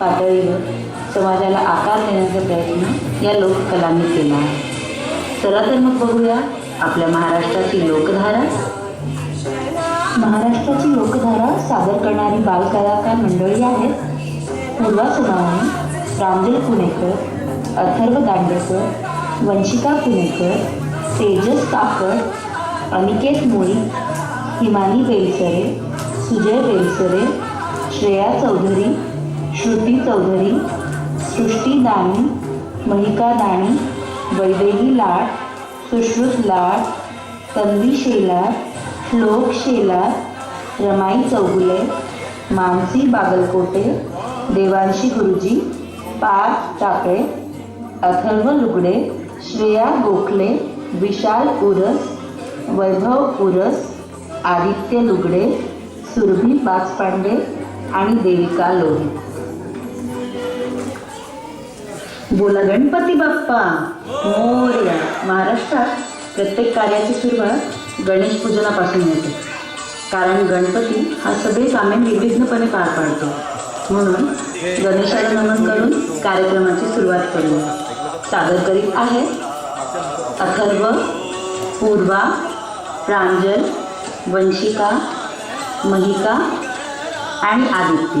पातळीवर समाजाला आकार देण्याचा प्रयत्न या लोककलांनी केला आहे. चला तर मग बघूया आपल्या महाराष्ट्राची लोकधारा. महाराष्ट्राची लोकधारा सादर करणारी बालकलाकार मंडळी आहेत पूर्वा सुनावणे रामदेव पुणेकर अथर्व दांडेकर वंशिका पुणेकर तेजस काकड अनिकेत मोळी हिमानी बेलसरे सुजय बेलसरे श्रेया चौधरी श्रुती चौधरी सृष्टी दाणी महिका दाणी वैदेही लाड सुश्रुत लाड तन्वी शेलार श्लोक शेलार रमाई चौगुले मानसी बागलकोटे देवांशी गुरुजी पार्थ टाकळे अथर्व लुगडे श्रेया गोखले विशाल उरस वैभव उरस आदित्य लुगडे सुरभी बाचपांडे आणि देविका लोहित बोला गणपती बाप्पा. मोर्या. महाराष्ट्रात प्रत्येक कार्याची सुरुवात गणेश पूजनापासून होते. कारण गणपती हा सगळी कामे निर्विघ्नपणे पार पाडतो. म्हणून गणेशाला नमन करून कार्यक्रमाची सुरुवात करू सादर करीत आहे. अथर्व पूर्वा प्रांजल वंशिका महिका आणि आदित्य.